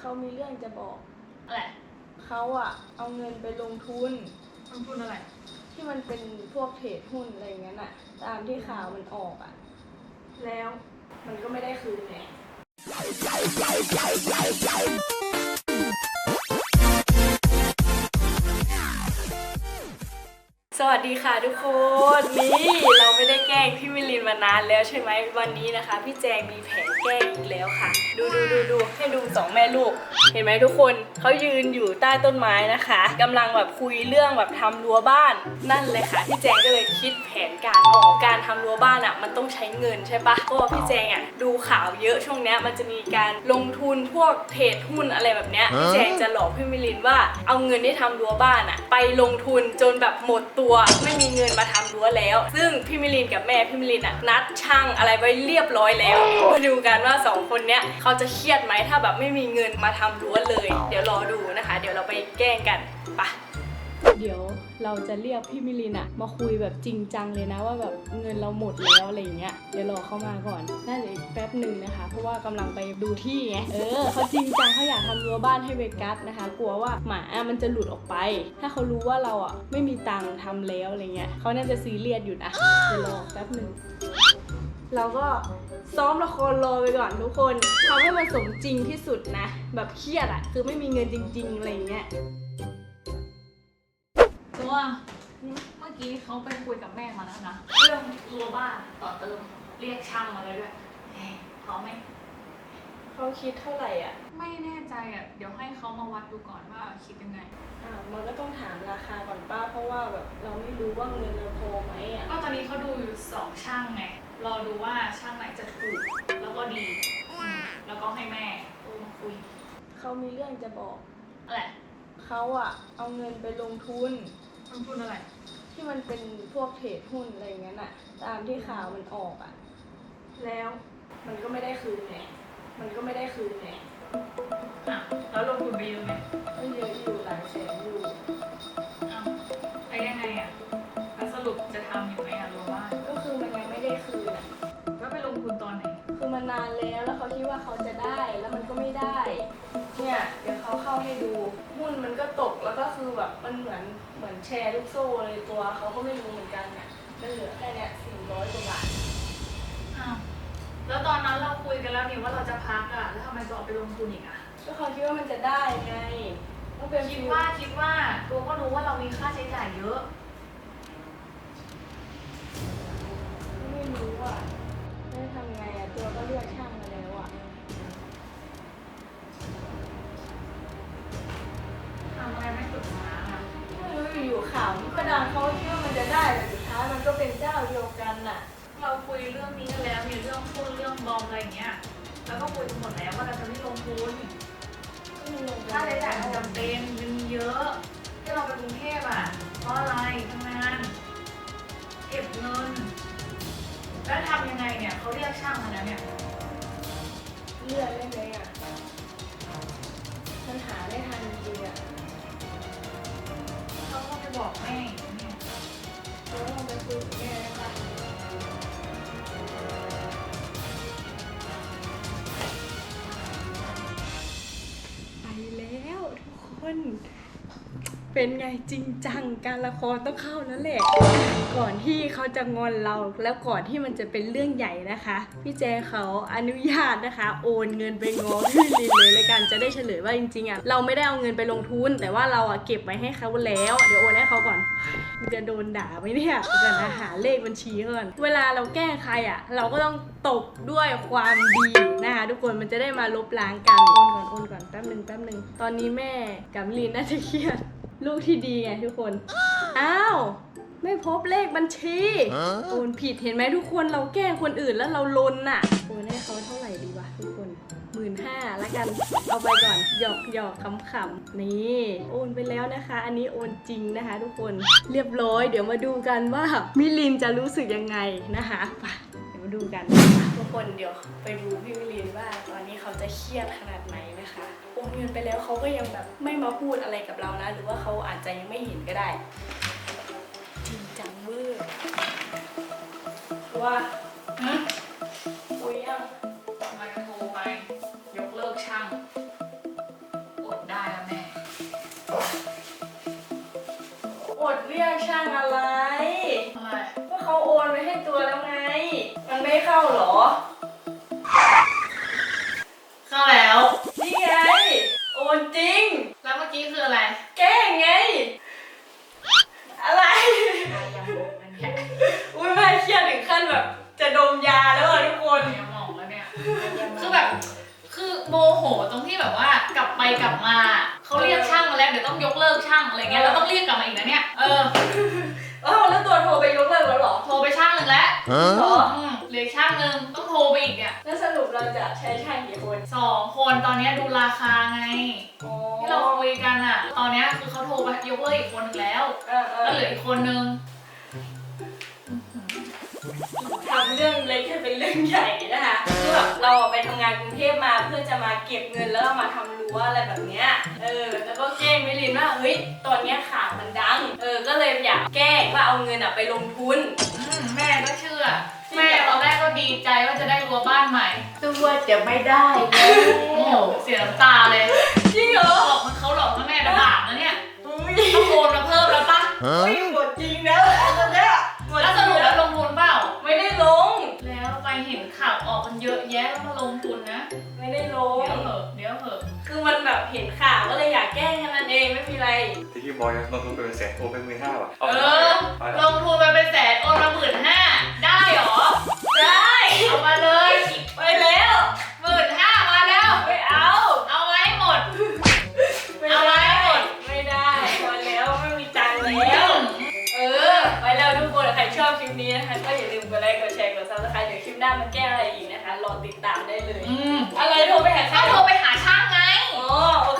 เขามีเรื่องจะบอก อะไรเขาอะเอาเงินไปลงทุน ลงทุนอะไร ที่มันเป็นพวกเทรดหุ้นอะไรอย่างนั้นอะตามที่ข่าวมันออกอะแล้วมันก็ไม่ได้คืนไง สวัสดีค่ะทุกคนนี่เราไม่ได้แกล้งพี่มิลินมานานแล้วใช่ไหมวันนี้นะคะ พี่แจงมีแผนแกล้งอีกแล้วค่ะ ดูดูดูดูให้ดูสองแม่ลูก เห็นไหมทุกคนเขายืนอยู่ใต้ต้นไม้นะคะกำลังแบบคุยเรื่องแบบทำรั้วบ้านนั่นเลยค่ะพี่แจงก็เลยคิดแผนการออกการทำรั้วบ้านอะ มันต้องใช้เงินใช่ปะเพราะว่าพี่แจงอะดูข่าวเยอะช่วงเนี้ยมันจะมีการลงทุนพวกเทรดหุ้นอะไรแบบเนี้ยพี่แจงจะหลอกพี่มิลินว่าเอาเงินที่ทำรั้วบ้านอะ ไปลงทุนจนแบบหมดตัวไม่มีเงินมาทำรั้วแล้ว ซึ่งพี่มิลินกับแม่พี่มิลินอะนัดช่างอะไรไว้เรียบร้อยแล้วมาดูกันว่าสองคนเนี้ยเขาจะเครียดไหมถ้าแบบไม่มีเงินมาทำรั้วเลย เดี๋ยวรอดูนะคะ เดี๋ยวเราไปแกล้งกันไปเดี๋ยว เราจะเรียกพี่มิลินอะมาคุยแบบจริงจังเลยนะว่าแบบเงินเราหมดแล้วอะไรอย่างเงี้ยเดี๋ยวรอเขามาก่อนน่าจะอีกแป๊บหนึ่งนะคะ เพราะว่ากำลังไปดูที่ไงเออเขาจริงจังเขาอยากทำรั้วบ้านให้เวกัสนะคะ กลัวว่าหมามันจะหลุดออกไป ถ้าเขารู้ว่าเราอะไม่มีตังค์ทำแล้วอะไรเงี้ยเขาน่าจะซีเรียสอยู่นะเดี๋ยวรอแป๊บหนึ่งเราก็ซ้อมละครรอไปก่อนทุกคนทำให้มันสมจริงที่สุดนะ แบบเครียดอะคือไม่มีเงินจริง ๆ อะไรเงี้ย กี้เขาไปคุยกับแม่มาแล้วนะ เรื่องรั้วบ้านต่อเติม เรียกช่างมาเลยด้วยเฮ้ยพร้อมไหม เขาคิดเท่าไหร่อะไม่แน่ใจอะ เดี๋ยวให้เขามาวัดดูก่อนว่าคิดยังไง อ่ามันก็ต้องถามราคาก่อนป้าเพราะว่าแบบเราไม่รู้ว่าเงินเราพอไหมอะก็ตอนนี้เขาดูอยู่สองช่างไง รอดูว่าช่างไหนจะถูก แล้วก็ดี แล้วก็ให้แม่โทรมาคุยเขามีเรื่องจะบอกอะไรเขาอะเอาเงินไปลงทุนลงทุนอะไร ที่มันเป็นพวกเทรดหุ้นอะไรอย่างนั้นอะตามที่ข่าวมันออกอะแล้วมันก็ไม่ได้คืนไงมันก็ไม่ได้คืนไงอะแล้วลงทุนไปเยอะไหมก็เยอะอยู่หลายแสนอยู่อ้าวไปยังไงอะแล้วสรุปจะทำอยู่ไหมอะรั้วบ้านก็คือมันยังไม่ได้คืนอะแล้วไปลงทุนตอนไหน คือมันนานแล้วแล้วเขาคิดว่าเขาจะได้แล้วมันก็ไม่ได้ เนี่ย เดี๋ยวเขาเข้าให้ดู หุ้นมันก็ตกแล้วก็คือแบบมันเหมือนเหมือนแชร์ลูกโซ่เลยตัวเขาก็ไม่รู้เหมือนกันเนี่ยมันเหลือแค่เนี้ยสี่ร้อยกว่าบาทอ้าวแล้วตอนนั้นเราคุยกันแล้วนี่ว่าเราจะพักอะ แล้วทำไมตัวเอาไปลงทุนอีกอะ ก็เขาคิดว่ามันจะได้ไงต้องเป็นคิดฟิลว่าคิดว่าตัวก็รู้ว่าเรามีค่าใช้จ่ายเยอะ เขาคิดว่ามันจะได้แต่สุดท้ายมันก็เป็นเจ้าเดียวกันน่ะ เราคุยเรื่องนี้กันแล้วมีเรื่องพูดเรื่องบอมอะไรอย่างเงี้ย แล้วก็คุยกันหมดแล้วว่าเราจะไม่ลงทุนค่าใช้จ่ายมันจำเป็นมันมีเยอะที่เราไปกรุงเทพอะ เพราะอะไรทำงาน เก็บเงิน แล้วทำยังไงเนี่ยเขาเรียกช่างมาแล้วเนี่ยเลือกได้ไหมอะมันหาไม่ทันจริงๆอะเขาก็ไปบอกแม่ ไปแล้วทุกคน เป็นไงจริงจังการละครต้องเข้าแล้วแหละ ก่อนที่เขาจะงอนเราแล้วก่อนที่มันจะเป็นเรื่องใหญ่นะคะ พี่แจเขาอนุญาตนะคะ โอนเงินไปงอพี่ลินเลยเลยกันจะได้เฉลยว่าจริงๆอะเราไม่ได้เอาเงินไปลงทุน แต่ว่าเราอะเก็บไว้ให้เขาแล้ว เดี๋ยวโอนให้เขาก่อนจะโดนด่าไหมเนี่ยเดี๋ยวนะหาเลขบัญชีก่อนเวลาเราแก้ใครอะ เราก็ต้องตบด้วยความดีนะคะทุกคนมันจะได้มาลบล้างกันโอนก่อนโอนก่อนแป๊บหนึ่งแป๊บหนึ่งตอนนี้แม่กับลินน่าจะเครียด ลูกที่ดีไงทุกคน อ้าว ไม่พบเลขบัญชีโอนผิดเห็นไหมทุกคนเราแกล้งคนอื่นแล้วเราลนน่ะโอนให้เขาเท่าไหร่ดีวะทุกคนหมื่นห้าละกัน เอาไปก่อน หยอกหยอกขำๆ นี่ โอนไปแล้วนะคะ อันนี้โอนจริงนะคะ ทุกคน เรียบร้อย เดี๋ยวมาดูกันว่ามิลินจะรู้สึกยังไงนะคะไป มาดูกัน ทุกคนเดี๋ยวไปดูพี่วิลีนว่าตอนนี้เขาจะเครียดขนาดไหนนะคะโอนเงินไปแล้วเขาก็ยังแบบไม่มาพูดอะไรกับเรานะ หรือว่าเขาอาจจะยังไม่เห็นก็ได้ จริงจังเวอร์ว่าฮะคุยยังมาโทรไป ยกเลิกช่างอดได้แล้วแม่อดเรียกช่างอะไรอะไร เขาโอนไปให้ตัวแล้วไง มันไม่เข้าเหรอ เข้าแล้ว นี่ไง โอนจริง แล้วเมื่อกี้คืออะไร แกล้งไง อะไร ยังมองกันเนี่ยอุ้ยแม่เครียดถึงขั้นแบบ จะดมยาแล้วอะทุกคน ยังมองแล้วเนี่ย คือแบบ คือโมโหตรงที่แบบว่ากลับไปกลับมา เขาเรียกช่างมาแล้วเดี๋ยวต้องยกเลิกช่างอะไรเงี้ยเราต้องเรียกกลับมาอีกนะเนี่ย เออ เอ้าแล้วตัวโทรไปยกเลิกแล้วเหรอ โทรไปช่างหนึ่งแล้วเหรออืมเหลืออกช่างหนึ่งต้องโทรไปอีกเนี่ยแล้วสรุปเราจะใช้ช่างกี่คนสองคนตอนเนี้ยดูราคาไงอ๋อที่เราคุยกันอะตอนเนี้ยคือเขาโทรไปยกเลิกอีกคนหนึงแล้วเออเอแล้วอเหลืออีกคนนึง เรื่องเล็กให้เป็นเรื่องใหญ่นะคะคือแบบเราไปทำงานกรุงเทพมาเพื่อจะมาเก็บเงินแล้วเอามาทำรั้วอะไรแบบเนี้ยเออแล้วก็แกล้งมิลินว่าเฮ้ยตอนเนี้ยข่าวมันดัง เออก็เลยอยากแกล้งว่าเอาเงินอะไปลงทุนอืมแม่ก็เชื่อ แม่ตอนแรกก็ดีใจว่าจะได้รัวบ้านใหม่ตัวจะไม่ได้แล้โอ้โหวเสียน้ำตาเลยจริงเหรอหลอกมันเขาหลอกนะแม่นะบาปนะเนี่ยอุ้ยต้องโอนมาเพิ่มแล้วปะอุ้ยหมดจริงนะตอนเนี้ยหมด แล้วสรุปแล้วลงทุนเปล่า ไม่ได้ลง แล้วไปเห็นข่าวออกกันเยอะแยะแล้วมาลงทุนนะ ไม่ได้ลง เดี๋ยวเหอะเดี๋ยวเหอะคือมันแบบเห็นข่าวก็เลยอยากแกล้งแค่นั้นเองไม่มีอะไร ที่พี่บอยลงทุนไปเป็นแสนโอนไปหมื่นห้าว่ะเออ ลงทุนไปเป็นแสนโอนมาหมื่น อบคลิปนี้นะคะ ก็อย่าลืมกดไลค์กดแชร์กดซับสไครต์เดี๋ยวคลิปหน้ามันแก้อะไรอีกนะคะ รอติดตามได้เลย อืมอะไรโทรไปหาช่างโทรไปหาช่างไง อ๋อโอเค